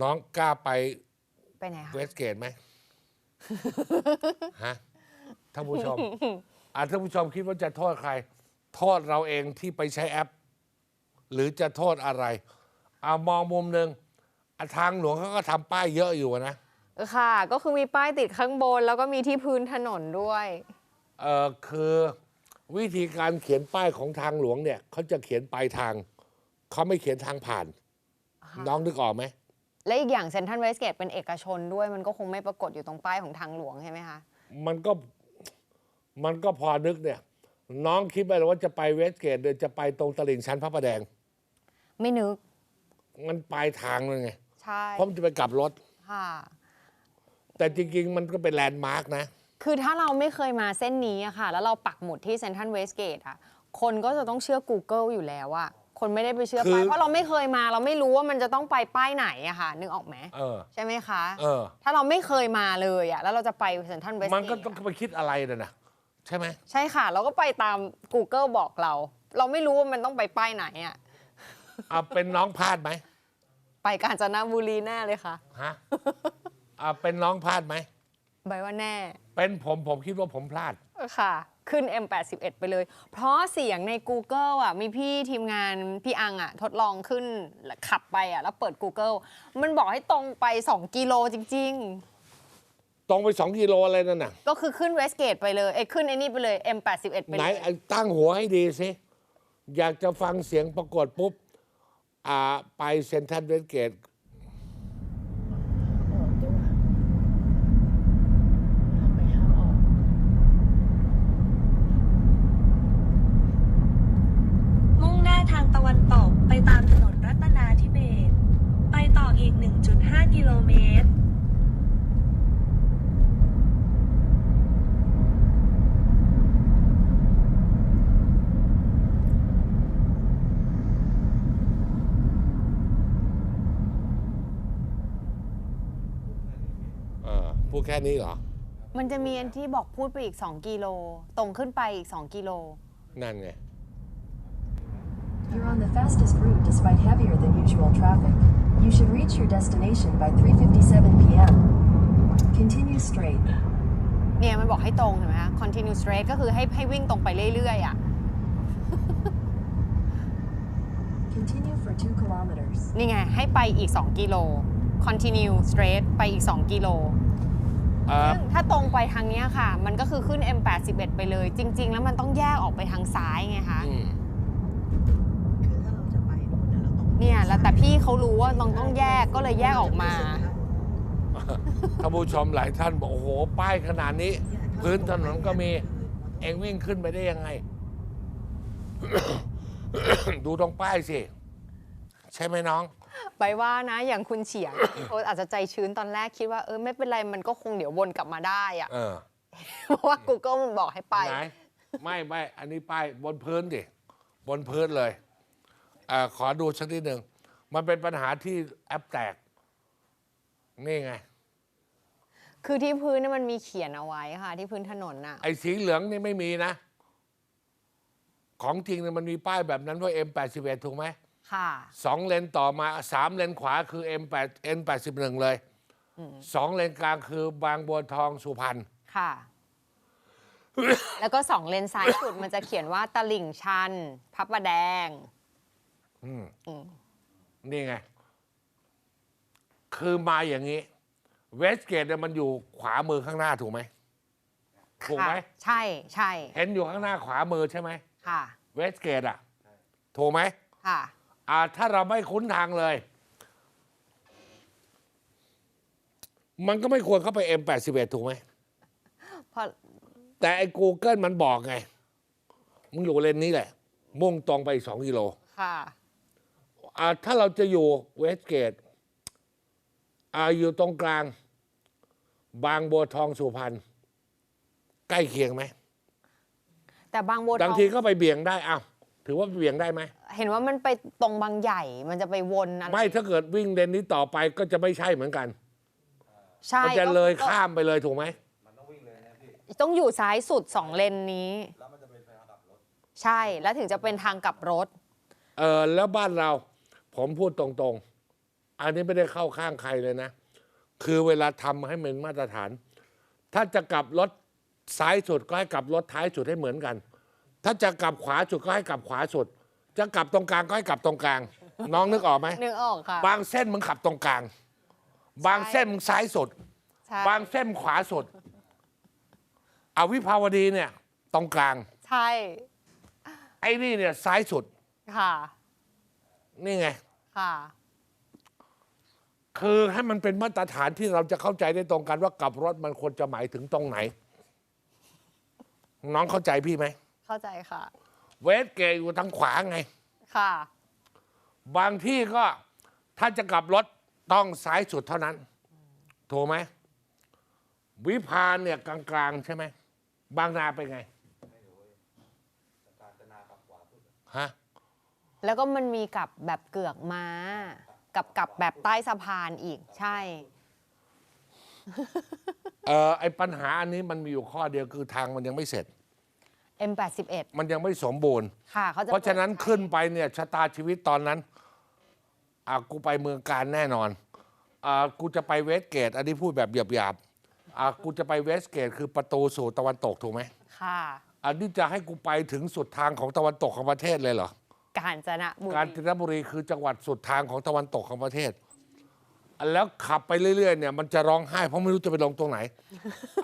น้องกล้าไปไปไหนคะเวสเกตไหม ฮะท่านผู้ชมอะท่านผู้ชมคิดว่าจะโทษใคร โทษเราเองที่ไปใช้แอป หรือจะโทษอะไร เอามองมุมหนึ่งอะทางหลวงเขาก็ทำป้ายเยอะอยู่นะค่ะ ก็คือมีป้ายติดข้างบน แล้วก็มีที่พื้นถนนด้วย เออคือวิธีการเขียนป้ายของทางหลวงเนี่ยเขาจะเขียนปลายทาง เขาไม่เขียนทางผ่าน น้องนึกออกไหม และอีกอย่างเซนทรัลเวสเกตเป็นเอกชนด้วยมันก็คงไม่ปรากฏอยู่ตรงป้ายของทางหลวงใช่ไหมคะ มันก็มันก็พอนึกเนี่ย น้องคิดไปแล้วว่าจะไปเวสเกตเดินจะไปตรงตลิ่งชันพระประแดง ไม่นึก มันปลายทางเลยไงใช่เพราะมันจะไปกลับรถค่ะแต่จริงๆ มันก็เป็นแลนด์มาร์กนะ คือถ้าเราไม่เคยมาเส้นนี้อะค่ะ แล้วเราปักหมุดที่เซนทรัลเวสเกตอะคนก็จะต้องเชื่อ Google อยู่แล้วอะ คนไม่ได้ไปเชื่อคือป้ายเพราะเราไม่เคยมาเราไม่รู้ว่ามันจะต้องไปป้ายไหนอะค่ะ นึกออกไหมเออใช่ไหมคะเออถ้าเราไม่เคยมาเลยอะแล้วเราจะไปเซนทรัลเวสเกตมันก็ต้องไปคิดอะไรนะนะใช่ไหมใช่ค่ะ เราก็ไปตาม Google บอกเรา เราไม่รู้ว่ามันต้องไปป้ายไหนอะเอาเป็นน้องพลาดไหมไปกาญจนบุรีแน่เลยค่ะฮะเอาเป็นน้องพลาดไหมใบว่าแน่ เป็นผมผมคิดว่าผมพลาดค่ะ ขึ้น M81 ไปเลย เพราะเสียงใน Google อะมีพี่ทีมงานพี่อังอะทดลองขึ้นขับไปอะแล้วเปิด Google มันบอกให้ตรงไป 2 กิโลจริง ตรงไปสองกิโลอะไรนั่นน่ะ ๆ ก็คือขึ้นเวสเกตไปเลยเอ้ยขึ้นไอ้นี่ไปเลย M81 ไปไหนเลยไอ้ตั้งหัวให้ดีสิ อยากจะฟังเสียงปรากฏปุ๊บ อ่า ไปเซนทรัลเวสเกต ออกตัวห้ามไปห้ามออก มุ่งหน้าทางตะวันตกไปตามถนนรัตนาธิเบศรไปต่ออีก 1.5 กิโลเมตร เออ พู ดแค่นี้เหรอ มันจะมีอันที่บอกพูดไปอีก 2 กิโล ตรงขึ้นไปอีก 2 กิโล นั่นไง You're on the fastest route despite heavier than usual traffic. You should reach your destination by 3:57 p.m. Continue straight. เนี่ยมันบอกให้ตรงเห็นไหมคะ continue straight ก็คือให้ให้วิ่งตรงไปเรื่อยๆอะ Continue for 2 kilometers. นี่ไง ให้ไปอีก 2 กิโล continue straight ไปอีก 2 กิโลอ่า ซึ่งถ้าตรงไปทางเนี้ยค่ะ มันก็คือขึ้น M81 ไปเลย จริง ๆ แล้วมันต้องแยกออกไปทางซ้ายไงคะอืมคือถ้าเราจะไปนู่นนะเราต้องเนี่ยแล้วแต่พี่เขารู้ว่าต้องต้องแยกก็เลยแยกออกมาท่านผู้ชมหลายท่านบอกโอ้โห ป้ายขนาดนี้ พื้นถนนก็มี เองวิ่งขึ้นไปได้ยังไง ดูตรงป้ายสิ ใช่ไหมน้อง ไปว่านะอย่างคุณเฉียงเขาอาจจะใจชื้นตอนแรกคิดว่าเออไม่เป็นไรมันก็คงเดี๋ยววนกลับมาได้อะเออเพราะว่า Google มันบอกให้ไป ไหนไม่ไม่อันนี้ป้ายบนพื้นดิบนพื้นเลยเออขอดูสักนิดหนึ่ง มันเป็นปัญหาที่แอปแตก นี่ไง คือที่พื้นเนี่ยมันมีเขียนเอาไว้ค่ะ ที่พื้นถนนน่ะ ไอ้สีเหลืองนี่ไม่มีนะ ของจริงเนี่ยมันมีป้ายแบบนั้นว่า M81 ถูกไหม ค่ะสองเลนต่อมาสามเลนขวาคือ M8 N81 เลยสองเลนกลางคือบางบัวทองสุพรรณค่ะ แล้วก็สองเลนซ้ายสุดมันจะเขียนว่าตลิ่งชันพระประแดงนี่ไง คือมาอย่างนี้ เวสเกตเนี่ยมันอยู่ขวามือข้างหน้าถูกไหมถูกไหมค่ะใช่ใช่ เห็นอยู่ข้างหน้าขวามือใช่ไหมค่ะ เวสเกตอะ ถูกไหมค่ะ อ่าถ้าเราไม่คุ้นทางเลย มันก็ไม่ควรเข้าไป M81 ถูกไหมเพราะแต่ไอ้ Google มันบอกไง มึงอยู่เลนนี้แหละ มุ่งตรงไปอีกสองกิโลค่ะ อ่าถ้าเราจะอยู่เวสเกตอ่าอยู่ตรงกลาง บางบัวทองสุพรรณใกล้เคียงไหมแต่บางบัวทบางองทีก็ไปเบี่ยงได้อ้าว ถือว่าเบี่ยงได้ไหม เห็นว่ามันไปตรงบางใหญ่ มันจะไปวนอะไรไม่ถ้าเกิดวิ่งเลนนี้ต่อไปก็จะไม่ใช่เหมือนกัน ใช่มันจะก็เลยก็ข้ามไปเลยถูกไหมต้องอยู่ซ้ายสุดสองเลนนี้ใช่ แล้วถึงจะเป็นทางกลับรถ เออแล้วบ้านเรา ผมพูดตรงอันนี้ไม่ได้เข้าข้างใครเลยนะ คือเวลาทำให้มันมาตรฐาน ถ้าจะกลับรถซ้ายสุดก็ให้กลับรถท้ายสุดให้เหมือนกัน ถ้าจะกลับขวาสุดก็ให้กลับขวาสุด จะกลับตรงกลางก็ให้กลับตรงกลาง น้องนึกออกไหมนึกออกค่ะ บางเส้นมึงขับตรงกลาง บางเส้นมึงซ้ายสุด ใช่บางเส้นขวาสุดเอาวิภาวดีเนี่ย ตรงกลาง ใช่ไอ้นี่เนี่ยซ้ายสุด ค่ะนี่ไง ค่ะ คือให้มันเป็นมาตรฐานที่เราจะเข้าใจได้ตรงกันว่ากลับรถมันควรจะหมายถึงตรงไหน น้องเข้าใจพี่ไหม เข้าใจค่ะ เวสเกตอยู่ทางขวาไง ค่ะ บางที่ก็ถ้าจะกลับรถต้องซ้ายสุดเท่านั้น ถูกไหม วิพานเนี่ยกลางๆ ใช่ไหม บางนาเป็นไง ฮะ แล้วก็มันมีกับแบบเกือกม้า กับกับแบบใต้สะพานอีกใช่ เออไอปัญหาอันนี้มันมีอยู่ข้อเดียวคือทางมันยังไม่เสร็จ M81 มันยังไม่สมบูรณ์ ค่ะเขาจะเพราะฉะนั้นปิดใช้ขึ้นไปเนี่ยชะตาชีวิตตอนนั้นอะกูไปเมืองการแน่นอนอะกูจะไปเวสเกต อันนี้พูดแบบหยาบๆอะกูจะไปเวสเกต คือประตูสู่ตะวันตกถูกไหมค่ะ อันนี้จะให้กูไปถึงสุดทางของตะวันตกของประเทศเลยเหรอ กาญจนบุรี กาญจนบุรีคือจังหวัดสุดทางของตะวันตกของประเทศ แล้วขับไปเรื่อยๆเนี่ยมันจะร้องไห้เพราะไม่รู้จะไปลงตรงไหน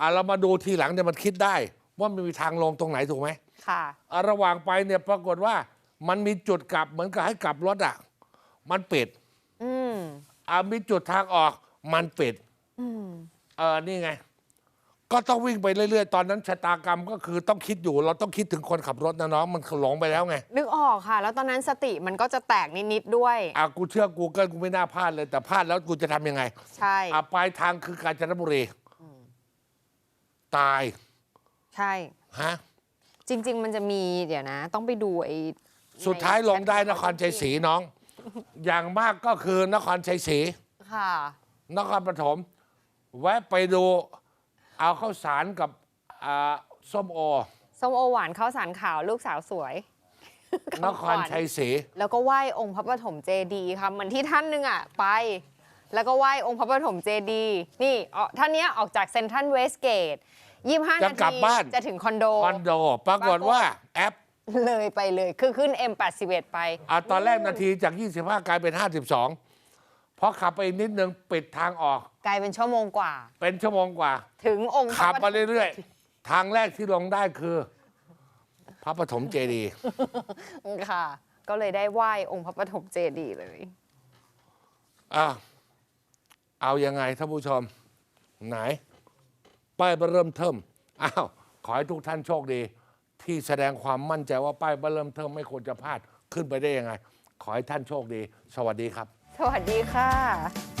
อะเรามาดูทีหลังเนี่ยมันคิดได้ ว่ามันมีทางลงตรงไหนถูกไหมค่ะอะ ระหว่างไปเนี่ยปรากฏว่า มันมีจุดกลับเหมือนกับให้กลับรถอะ มันปิด อืมอะมีจุดทางออก มันปิด อืมเออนี่ไง ก็ต้องวิ่งไปเรื่อยๆ ตอนนั้นชะตากรรมก็คือต้องคิดอยู่ เราต้องคิดถึงคนขับรถนะน้อง มันหลงไปแล้วไง นึกออกค่ะ แล้วตอนนั้นสติมันก็จะแตกนิดๆด้วย อะกูเชื่อกูเกิลกูไม่น่าพลาดเลย แต่พลาดแล้วกูจะทำยังไง ใช่ อะปลายทางคือกาญจนบุรี ตาย ใช่ ฮะ จริง ๆ มันจะมีเดี๋ยวนะ ต้องไปดูไอ้สุดท้ายลงได้นครชัยศรีน้อง อย่างมากก็คือนครชัยศรี ค่ะ นครปฐม แวะไปดู เอาข้าวสารกับอ่าส้มโอ ส้มโอหวานข้าวสารขาวลูกสาวสวยนครชัยศรี แล้วก็ไหว้องค์พระปฐมเจดีย์ค่ะเหมือนที่ท่านหนึงอะไป แล้วก็ไหว้องค์พระปฐมเจดีย์นี่อ๋อท่านเนี้ยออกจากเซนทรัลเวสเกต ยี่ห้าจะนากลับทีบ้าน จะถึงคอนโด คอนโดปรากฏว่าแอปเลยไปเลยคือขึ้น M81 ไปอะตอนแรกนาทีจาก 25 กลายเป็น 52พอขับไปอีกนิดนึงปิดทางออก กลายเป็นชั่วโมงกว่า เป็นชั่วโมงกว่า ถึงองค์พขัระบปฐมามเรื่อยๆ ทางแรกที่ลงได้คือ พระปฐมเจดีย์ค่ะ ก็เลยได้ไหว้องค์พระปฐมเจดีย์เลย อะเอายังไงท่านผู้ชม ไหน ป้ายเริ่มเทิมอ้าวขอให้ทุกท่านโชคดี ที่แสดงความมั่นใจว่าป้ายเริ่มเทิมไม่ควรจะพลาดขึ้นไปได้ยังไง ขอให้ท่านโชคดี สวัสดีครับ สวัสดีค่ะ